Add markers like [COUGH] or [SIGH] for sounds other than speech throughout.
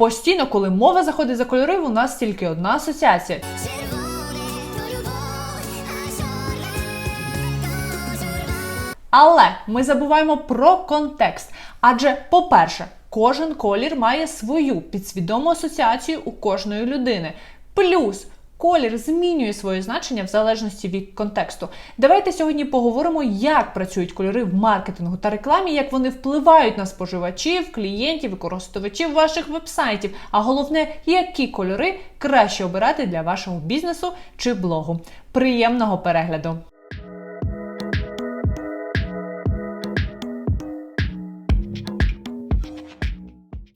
Постійно, коли мова заходить за кольори, у нас тільки одна асоціація. Але ми забуваємо про контекст. Адже, по-перше, кожен колір має свою підсвідому асоціацію у кожної людини. Плюс колір змінює своє значення в залежності від контексту. Давайте сьогодні поговоримо, як працюють кольори в маркетингу та рекламі, як вони впливають на споживачів, клієнтів і користувачів ваших вебсайтів. А головне, які кольори краще обирати для вашого бізнесу чи блогу. Приємного перегляду!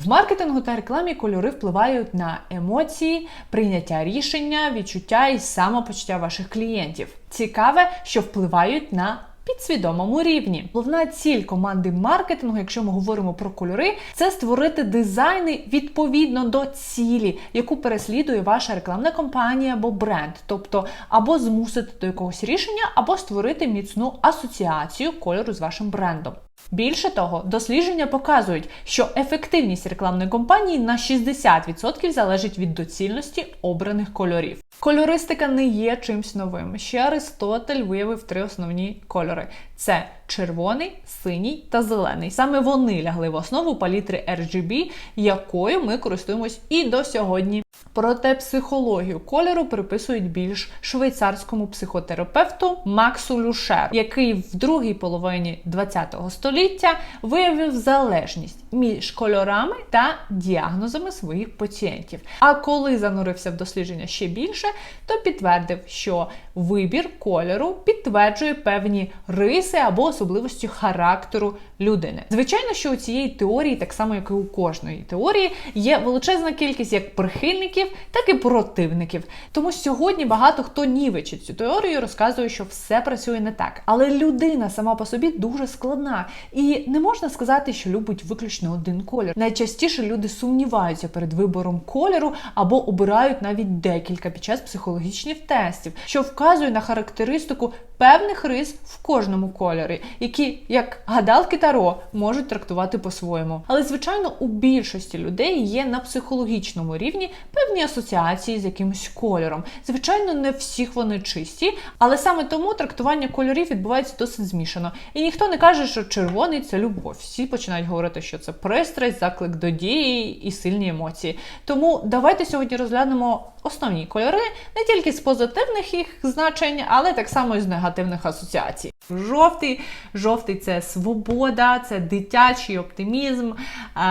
В маркетингу та рекламі кольори впливають на емоції, прийняття рішення, відчуття і самопочуття ваших клієнтів. Цікаве, що впливають на підсвідомому рівні. Головна ціль команди маркетингу, якщо ми говоримо про кольори, це створити дизайни відповідно до цілі, яку переслідує ваша рекламна компанія або бренд, тобто або змусити до якогось рішення, або створити міцну асоціацію кольору з вашим брендом. Більше того, дослідження показують, що ефективність рекламної кампанії на 60% залежить від доцільності обраних кольорів. Кольористика не є чимсь новим. Ще Аристотель виявив три основні кольори: це червоний, синій та зелений. Саме вони лягли в основу палітри RGB, якою ми користуємось і до сьогодні. Проте психологію кольору приписують більш швейцарському психотерапевту Максу Люшеру, який в другій половині ХХ століття виявив залежність між кольорами та діагнозами своїх пацієнтів. А коли занурився в дослідження ще більше, то підтвердив, що вибір кольору підтверджує певні риси або особливості характеру людини. Звичайно, що у цієї теорії, так само як і у кожної теорії, є величезна кількість як прихильників, так і противників. Тому сьогодні багато хто нівечить цю теорію, розказує, що все працює не так. Але людина сама по собі дуже складна, і не можна сказати, що любить виключно один колір. Найчастіше люди сумніваються перед вибором кольору або обирають навіть декілька під час психологічних тестів, що вказує на характеристику певних рис в кожному кольорі, які, як гадалки Таро, можуть трактувати по-своєму. Але, звичайно, у більшості людей є на психологічному рівні певні асоціації з якимось кольором. Звичайно, не всіх вони чисті, але саме тому трактування кольорів відбувається досить змішано. І ніхто не каже, що червоний це любов. Всі починають говорити, що це пристрасть, заклик до дії і сильні емоції. Тому давайте сьогодні розглянемо основні кольори не тільки з позитивних їх значень, але так само і з негативних асоціацій. Жовтий, жовтий це свобода, це дитячий оптимізм,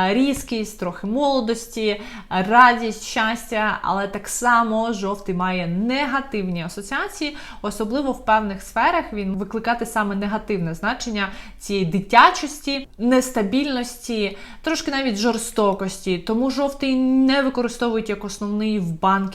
різкість, трохи молодості, радість, щастя, але так само жовтий має негативні асоціації, особливо в певних сферах він викликати саме негативне значення цієї дитячості, нестабільності, трошки навіть жорстокості. Тому жовтий не використовують як основний в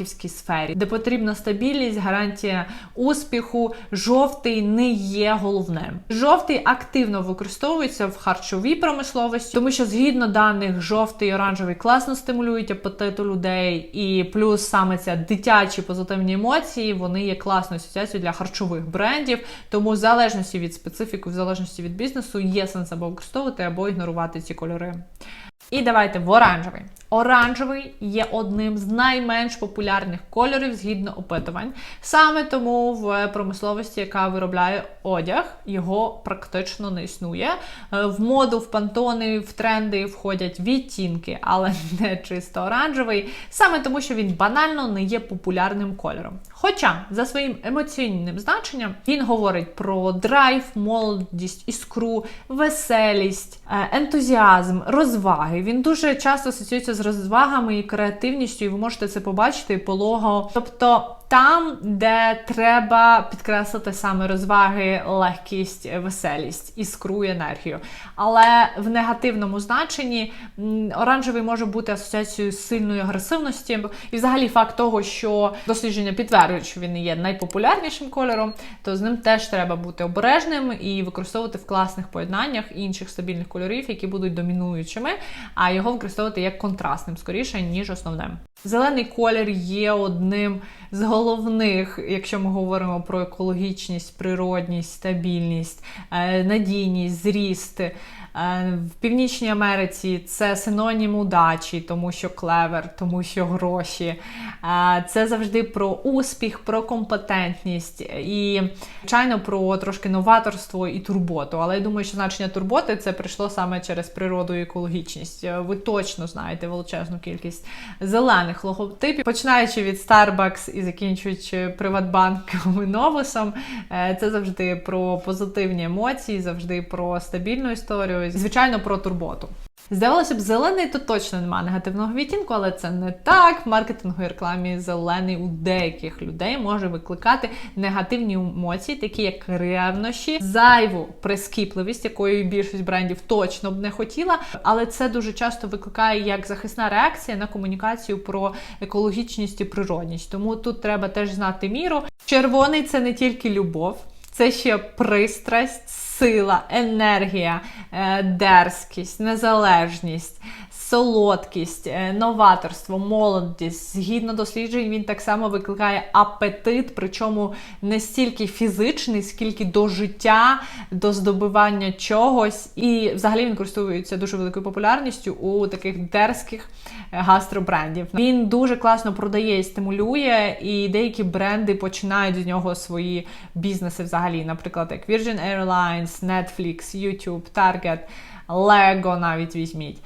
банківській сфері, де потрібна стабільність, гарантія успіху. Жовтий не є головним. Жовтий активно використовується в харчовій промисловості, тому що згідно даних, жовтий і оранжевий класно стимулюють апетит у людей, і плюс саме ця дитячі позитивні емоції, вони є класною асоціацією для харчових брендів. Тому в залежності від специфіки, в залежності від бізнесу, є сенс або використовувати, або ігнорувати ці кольори. І давайте в оранжевий. Оранжевий є одним з найменш популярних кольорів згідно опитувань. Саме тому в промисловості, яка виробляє одяг, його практично не існує. Е, в моду, в пантони, в тренди входять відтінки, але [LAUGHS] не чисто оранжевий, саме тому, що він банально не є популярним кольором. Хоча за своїм емоційним значенням він говорить про драйв, молодість, іскру, веселість, е, ентузіазм, розваги. Він дуже часто асоціюється з розвагами і креативністю, і ви можете це побачити полого. Тобто там, де треба підкреслити саме розваги, легкість, веселість, іскру і енергію. Але в негативному значенні оранжевий може бути асоціацією сильної агресивності. І взагалі факт того, що дослідження підтверджують, що він є найпопулярнішим кольором, то з ним теж треба бути обережним і використовувати в класних поєднаннях інших стабільних кольорів, які будуть домінуючими, а його використовувати як контрастним скоріше, ніж основним. Зелений колір є одним з головних, якщо ми говоримо про екологічність, природність, стабільність, е, надійність, зріст. Е, В Північній Америці це синонім удачі, тому що клевер, тому що гроші. Е, Це завжди про успіх, про компетентність і, звичайно, про трошки новаторство і турботу. Але я думаю, що значення турботи це прийшло саме через природу і екологічність. Е, Ви точно знаєте величезну кількість зелених логотипів, починаючи від Starbucks і закінчуючи Приватбанком і Новусом. Е, Це завжди про позитивні емоції, завжди про стабільну історію, і, звичайно, про турботу. Здавалося б, зелений тут точно немає негативного відтінку, але це не так. В маркетинговій рекламі зелений у деяких людей може викликати негативні емоції, такі як ревнощі, зайву прискіпливість, якої більшість брендів точно б не хотіла. Але це дуже часто викликає як захисна реакція на комунікацію про екологічність і природність. Тому тут треба теж знати міру. Червоний це не тільки любов. Це ще пристрасть, сила, енергія, е, дерзкість, незалежність, солодкість, е, новаторство, молодість. Згідно досліджень, він так само викликає апетит, причому не стільки фізичний, скільки до життя, до здобування чогось. І взагалі він користується дуже великою популярністю у таких дерзких е, гастробрендів. Він дуже класно продає і стимулює, і деякі бренди починають з нього свої бізнеси взагалі, наприклад, як Virgin Airlines, Netflix, YouTube, Target, Lego навіть візьміть.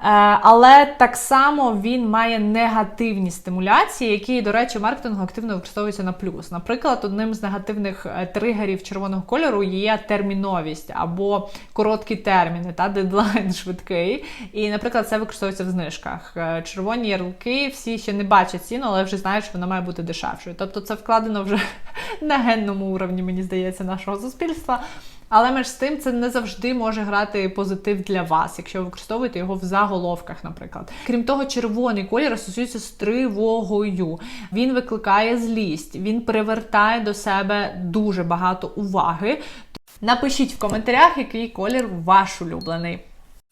Е, Але так само він має негативні стимуляції, які, до речі, маркетингу активно використовуються на плюс. Наприклад, одним з негативних е, тригерів червоного кольору є терміновість або короткі терміни, та дедлайн [LAUGHS] швидкий. І, наприклад, це використовується в знижках. Е, Червоні ярлики всі ще не бачать ціну, але вже знають, що вона має бути дешевшою. Тобто це вкладено вже [LAUGHS] на генному уровні, мені здається, нашого суспільства. Але між з тим це не завжди може грати позитив для вас, якщо ви використовуєте його в заголовках, наприклад. Крім того, червоний колір асоціюється з тривогою. Він викликає злість, він привертає до себе дуже багато уваги. Напишіть в коментарях, який колір ваш улюблений.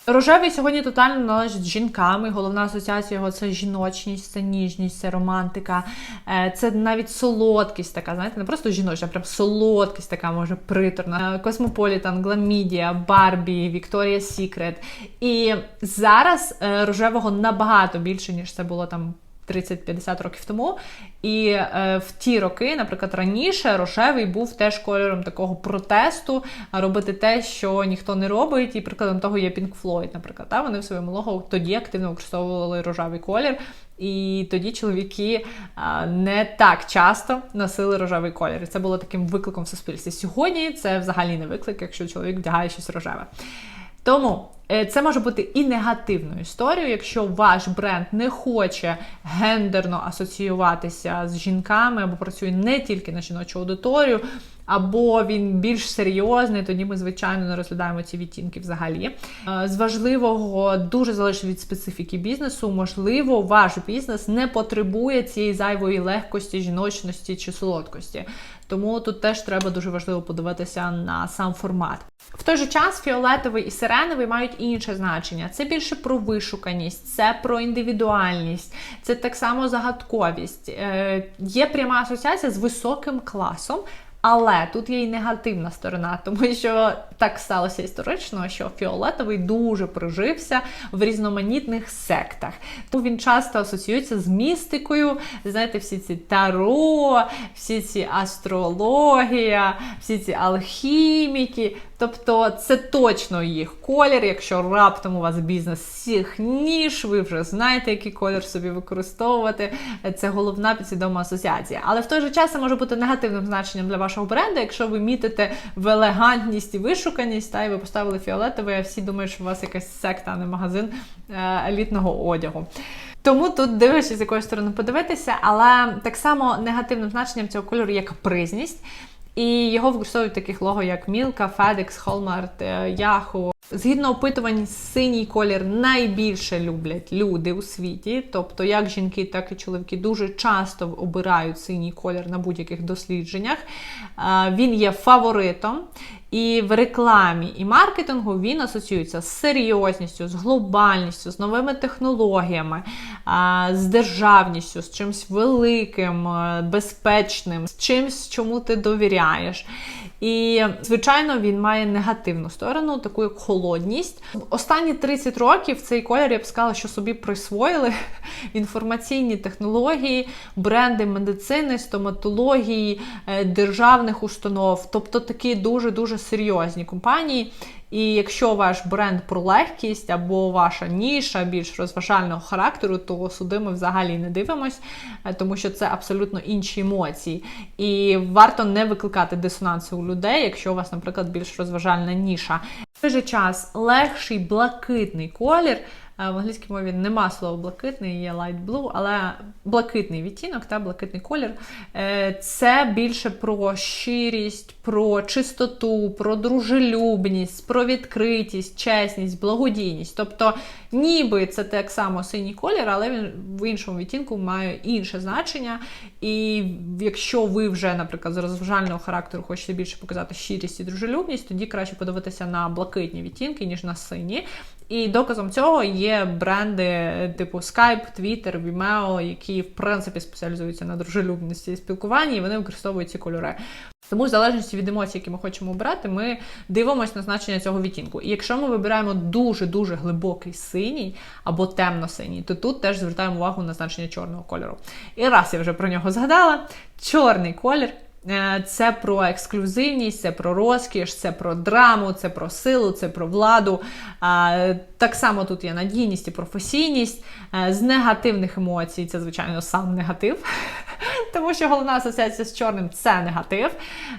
Рожевий сьогодні тотально належить жінкам, і головна асоціація його це жіночність, це ніжність, це романтика, е, це навіть солодкість така, знаєте, не просто жіночна, а прям солодкість така, може, приторна. Космополітан, Гламідія, Барбі, Вікторія Сікрет. І зараз е, рожевого набагато більше, ніж це було там 30-50 років тому. І е, в ті роки, наприклад, раніше рожевий був теж кольором такого протесту, робити те, що ніхто не робить. І прикладом того є Pink Floyd, наприклад. Та? Вони в своєму лого тоді активно використовували рожевий колір. І тоді чоловіки а, не так часто носили рожевий колір. І це було таким викликом в суспільстві. Сьогодні це взагалі не виклик, якщо чоловік вдягає щось рожеве. Тому е, це може бути і негативною історією, якщо ваш бренд не хоче гендерно асоціюватися з жінками або працює не тільки на жіночу аудиторію, або він більш серйозний, тоді ми, звичайно, не розглядаємо ці відтінки взагалі. Е, З важливого дуже залежить від специфіки бізнесу. Можливо, ваш бізнес не потребує цієї зайвої легкості, жіночності чи солодкості. Тому тут теж треба дуже важливо подивитися на сам формат. В той же час фіолетовий і сиреневий мають інше значення. Це більше про вишуканість, це про індивідуальність, це так само загадковість. Е, Є пряма асоціація з високим класом. Але тут є й негативна сторона, тому що так сталося історично, що фіолетовий дуже прижився в різноманітних сектах. Тому він часто асоціюється з містикою. Знаєте, всі ці таро, всі ці астрологія, всі ці алхіміки. Тобто це точно їх колір. Якщо раптом у вас бізнес всіх ніж, ви вже знаєте, який колір собі використовувати. Це головна підсвідома асоціація. Але в той же час це може бути негативним значенням для вашого бренду, якщо ви мітите в елегантність і вишуканість, та і ви поставили фіолетовий, а всі думають, що у вас якась секта, а не магазин е, елітного одягу. Тому тут дивлячись, з якої сторони подивитися, але так само негативним значенням цього кольору є капризність. І його використовують таких лого, як FedEx, Hallmark, е, Yahoo. Згідно опитувань, синій колір найбільше люблять люди у світі. Тобто, як жінки, так і чоловіки дуже часто обирають синій колір на будь-яких дослідженнях. Е, Він є фаворитом. І в рекламі і маркетингу він асоціюється з серйозністю, з глобальністю, з новими технологіями, з державністю, з чимось великим, е, безпечним, з чимось, чому ти довіряєш. І, звичайно, він має негативну сторону, таку як холодність. Останні 30 років цей колір, я б сказала, що собі присвоїли [LAUGHS] інформаційні технології, бренди медицини, стоматології, е, державних установ, тобто такі дуже-дуже серйозні компанії. І якщо ваш бренд про легкість або ваша ніша більш розважального характеру, то суди ми взагалі не дивимось, е, тому що це абсолютно інші емоції. І варто не викликати дисонансу у людей, якщо у вас, наприклад, більш розважальна ніша. В той же час легший блакитний колір. В англійській мові нема слова блакитний, є light blue, але блакитний відтінок та блакитний колір е, це більше про щирість, про чистоту, про дружелюбність, про відкритість, чесність, благодійність. Тобто, ніби це так само синій колір, але він в іншому відтінку має інше значення. І якщо ви вже, наприклад, з розважального характеру хочете більше показати щирість і дружелюбність, тоді краще подивитися на блакитні відтінки, ніж на сині. І доказом цього є бренди типу Skype, Twitter, Vimeo, які в принципі спеціалізуються на дружелюбності і спілкуванні, і вони використовують ці кольори. Тому, в залежності від емоцій, які ми хочемо обрати, ми дивимося на значення цього відтінку. І якщо ми вибираємо дуже-дуже глибокий синій або темно-синій, то тут теж звертаємо увагу на значення чорного кольору. І раз я вже про нього згадала, чорний колір Е, це про ексклюзивність, це про розкіш, це про драму, це про силу, це про владу. Так само тут є надійність і професійність. Е, з негативних емоцій це, звичайно, сам негатив. Тому що головна асоціація з чорним це негатив,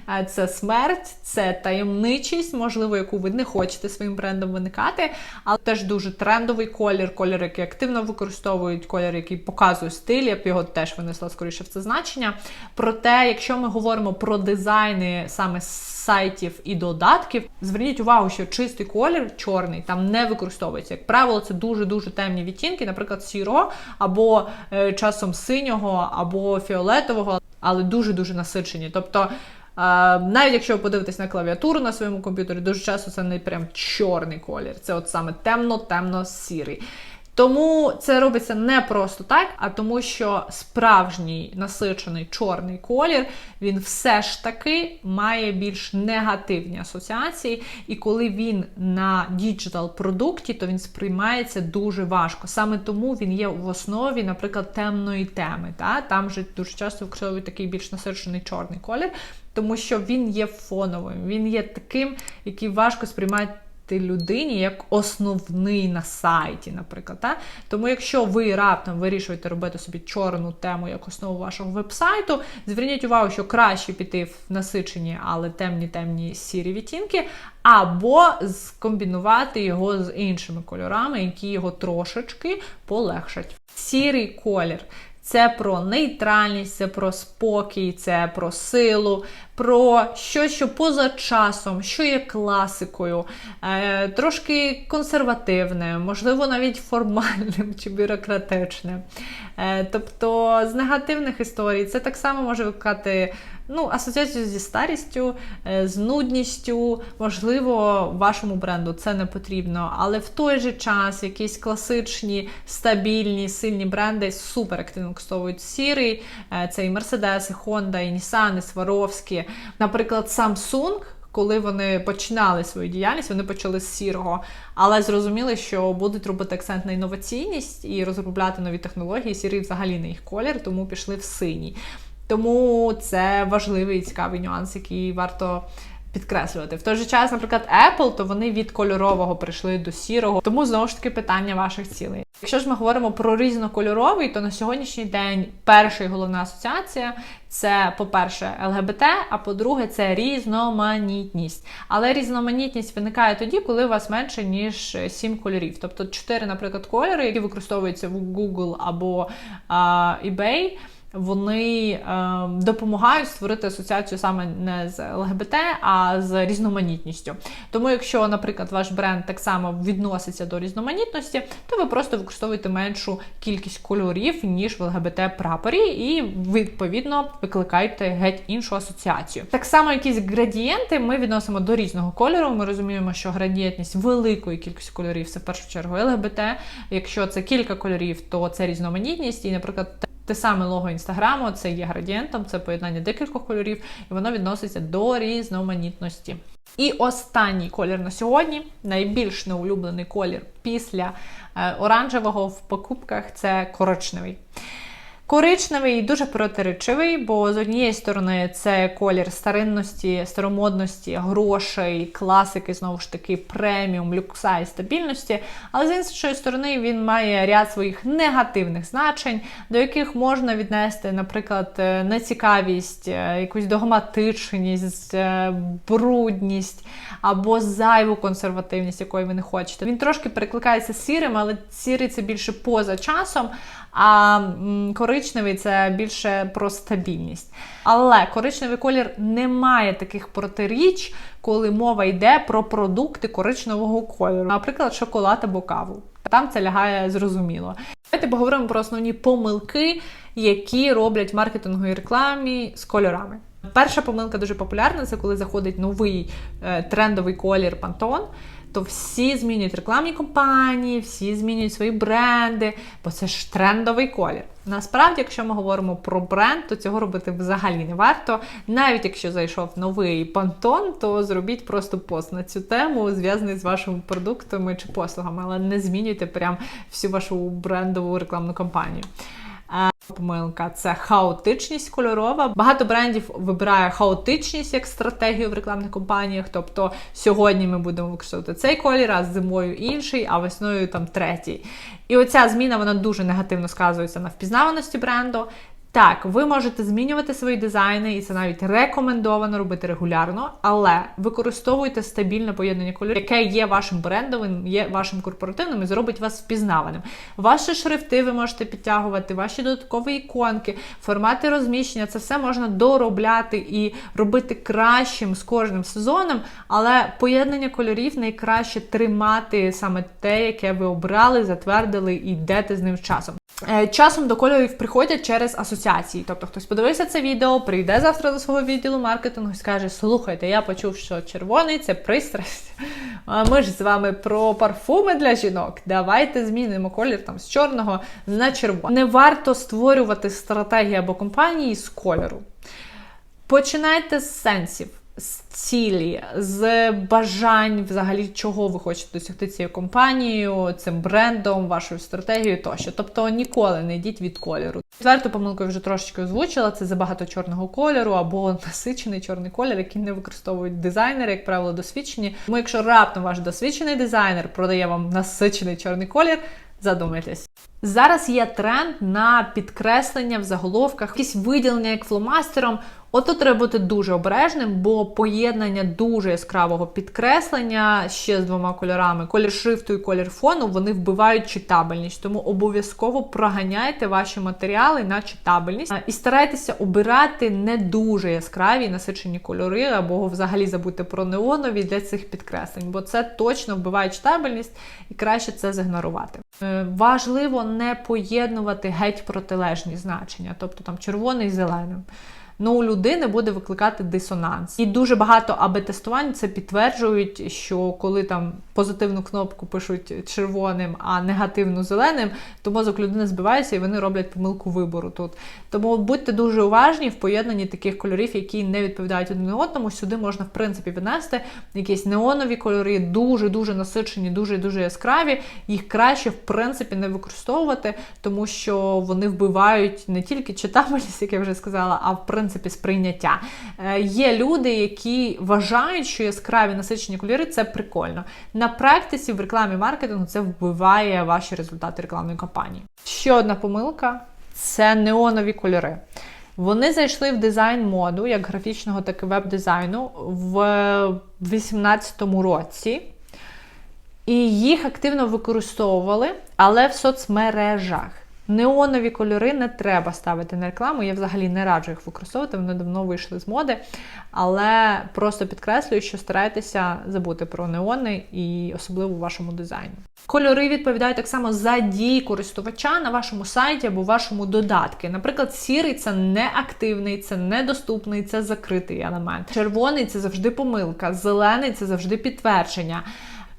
е, це смерть, це таємничість, можливо, яку ви не хочете своїм брендом виникати, але теж дуже трендовий колір, колір, який активно використовують, колір, який показує стиль, я б його теж винесла скоріше в це значення. Проте, якщо ми говоримо про дизайни саме сайтів і додатків, зверніть увагу, що чистий колір чорний там не використовується. Як правило, це дуже-дуже темні відтінки, наприклад, сірого, або е, часом синього, або фіолетового, але дуже-дуже насичені. Тобто. Е, навіть якщо ви подивитесь на клавіатуру на своєму комп'ютері, дуже часто це не прям чорний колір. Це от саме темно-темно-сірий. Тому це робиться не просто так, а тому, що справжній насичений чорний колір, він все ж таки має більш негативні асоціації. І коли він на діджитал продукті, то він сприймається дуже важко. Саме тому він є в основі, наприклад, темної теми. Та? Там же дуже часто використовують такий більш насичений чорний колір, тому що він є фоновим, він є таким, який важко сприймає людині як основний на сайті, наприклад. Так? Тому, якщо ви раптом вирішуєте робити собі чорну тему як основу вашого вебсайту, зверніть увагу, що краще піти в насичені, але темні темні сірі відтінки, або скомбінувати його з іншими кольорами, які його трошечки полегшать. Сірий колір. Це про нейтральність, це про спокій, це про силу, про щось, що поза часом, що є класикою, е, трошки консервативне, можливо, навіть формальним чи бюрократичним. Е, тобто з негативних історій це так само може викликати ну, асоціацію зі старістю, е, з нудністю, можливо, вашому бренду це не потрібно, але в той же час якісь класичні, стабільні, сильні бренди супер активно використовують сірий. Це і Mercedes, і Honda, і Nissan, і Swarovski. Наприклад, Samsung. Коли вони починали свою діяльність, вони почали з сірого, але зрозуміли, що будуть робити акцент на інноваційність і розробляти нові технології. Сірий взагалі не їх колір, тому пішли в синій. Тому це важливий і цікавий нюанс, який варто. Підкреслювати. В той же час, наприклад, Apple, то вони від кольорового прийшли до сірого. Тому знову ж таки питання ваших цілей. Якщо ж ми говоримо про різнокольоровий, то на сьогоднішній день перша і головна асоціація це, по-перше, ЛГБТ, а по-друге, це різноманітність. Але різноманітність виникає тоді, коли у вас менше, ніж сім кольорів. Тобто чотири, наприклад, кольори, які використовуються в Google або а, eBay. Вони е, допомагають створити асоціацію саме не з ЛГБТ, а з різноманітністю. Тому, якщо, наприклад, ваш бренд так само відноситься до різноманітності, то ви просто використовуєте меншу кількість кольорів, ніж в ЛГБТ прапорі, і відповідно викликаєте геть іншу асоціацію. Так само, якісь градієнти ми відносимо до різного кольору. Ми розуміємо, що градієнтність великої кількості кольорів це в першу чергу ЛГБТ. Якщо це кілька кольорів, то це різноманітність. І, наприклад, те саме лого інстаграму, це є градієнтом, це поєднання декількох кольорів, і воно відноситься до різноманітності. І останній колір на сьогодні, найбільш неулюблений колір після е, оранжевого в покупках це коричневий. Коричневий дуже протиречивий, бо з однієї сторони це колір старинності, старомодності, грошей, класики, знову ж таки, преміум, люкса і стабільності. Але з іншої сторони він має ряд своїх негативних значень, до яких можна віднести, наприклад, е, нецікавість, е, якусь догматичність, е, брудність або зайву консервативність, якої ви не хочете. Він трошки перекликається сірим, але сірий це більше поза часом. А коричневий це більше про стабільність. Але коричневий колір не має таких протиріч, коли мова йде про продукти коричневого кольору, наприклад, шоколад або каву. Там це лягає зрозуміло. Давайте поговоримо про основні помилки, які роблять в маркетинговій рекламі з кольорами. Перша помилка дуже популярна це коли заходить новий е, трендовий колір Pantone то всі змінюють рекламні компанії, всі змінюють свої бренди, бо це ж трендовий колір. Насправді, якщо ми говоримо про бренд, то цього робити взагалі не варто. Навіть якщо зайшов новий пантон, то зробіть просто пост на цю тему, зв'язаний з вашими продуктами чи послугами, але не змінюйте прям всю вашу брендову рекламну кампанію. Помилка це хаотичність кольорова. Багато брендів вибирає хаотичність як стратегію в рекламних компаніях. Тобто сьогодні ми будемо використовувати цей колір, а зимою інший, а весною там третій. І оця зміна вона дуже негативно сказується на впізнаваності бренду. Так, ви можете змінювати свої дизайни, і це навіть рекомендовано робити регулярно, але використовуйте стабільне поєднання кольорів, яке є вашим брендовим, є вашим корпоративним і зробить вас впізнаваним. Ваші шрифти ви можете підтягувати, ваші додаткові іконки, формати розміщення це все можна доробляти і робити кращим з кожним сезоном, але поєднання кольорів найкраще тримати саме те, яке ви обрали, затвердили і йдете з ним часом. Е, часом до кольорів приходять через асоціації. Тобто хтось подивився це відео, прийде завтра до свого відділу маркетингу і скаже: Слухайте, я почув, що червоний це пристрасть. А ми ж з вами про парфуми для жінок. Давайте змінимо колір там з чорного на червоний. Не варто створювати стратегії або компанії з кольору. Починайте з сенсів з цілі, з бажань, взагалі, чого ви хочете досягти цією компанією, цим брендом, вашою стратегією тощо. Тобто ніколи не йдіть від кольору. Четверту помилку я вже трошечки озвучила, це забагато чорного кольору або насичений чорний колір, який не використовують дизайнери, як правило, досвідчені. Тому якщо раптом ваш досвідчений дизайнер продає вам насичений чорний колір, задумайтесь. Зараз є тренд на підкреслення в заголовках, якісь виділення як фломастером. Отут треба бути дуже обережним, бо поєднання дуже яскравого підкреслення ще з двома кольорами, колір шрифту і колір фону, вони вбивають читабельність. Тому обов'язково проганяйте ваші матеріали на читабельність і старайтеся обирати не дуже яскраві насичені кольори, або взагалі забути про неонові для цих підкреслень, бо це точно вбиває читабельність і краще це зігнорувати. Е, важливо не поєднувати геть протилежні значення, тобто там червоний з зеленим ну у людини буде викликати дисонанс. І дуже багато АБ-тестувань це підтверджують, що коли там позитивну кнопку пишуть червоним, а негативну зеленим, то мозок людини збивається і вони роблять помилку вибору тут. Тому будьте дуже уважні в поєднанні таких кольорів, які не відповідають один одному. Сюди можна, в принципі, віднести якісь неонові кольори, дуже-дуже насичені, дуже-дуже яскраві. Їх краще, в принципі, не використовувати, тому що вони вбивають не тільки читабельність, як я вже сказала, а в принципі принципі сприйняття. Е, є люди, які вважають, що яскраві насичені кольори це прикольно. На практиці в рекламі маркетингу це вбиває ваші результати рекламної кампанії. Ще одна помилка це неонові кольори. Вони зайшли в дизайн моду, як графічного, так і веб-дизайну в 2018 році. І їх активно використовували, але в соцмережах. Неонові кольори не треба ставити на рекламу. Я взагалі не раджу їх використовувати, вони давно вийшли з моди. Але просто підкреслюю, що старайтеся забути про неони і особливо в вашому дизайні. Кольори відповідають так само за дії користувача на вашому сайті або вашому додатку. Наприклад, сірий це не активний, це недоступний, це закритий елемент. Червоний це завжди помилка, зелений це завжди підтвердження.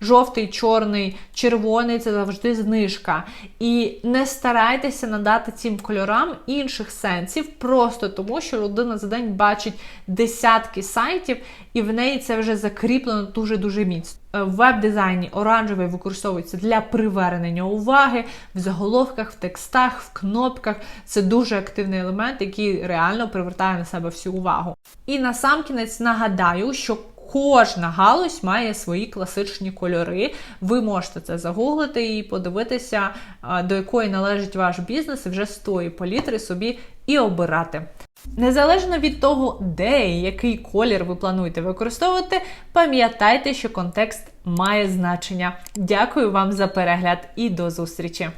Жовтий, чорний, червоний це завжди знижка. І не старайтеся надати цим кольорам інших сенсів, просто тому, що людина за день бачить десятки сайтів, і в неї це вже закріплено дуже-дуже міцно. Е, В веб-дизайні оранжевий використовується для привернення уваги в заголовках, в текстах, в кнопках. Це дуже активний елемент, який реально привертає на себе всю увагу. І насамкінець нагадаю, що Кожна галузь має свої класичні кольори. Ви можете це загуглити і подивитися, до якої належить ваш бізнес, і вже з тої палітри собі і обирати. Незалежно від того, де і який колір ви плануєте використовувати, пам'ятайте, що контекст має значення. Дякую вам за перегляд і до зустрічі!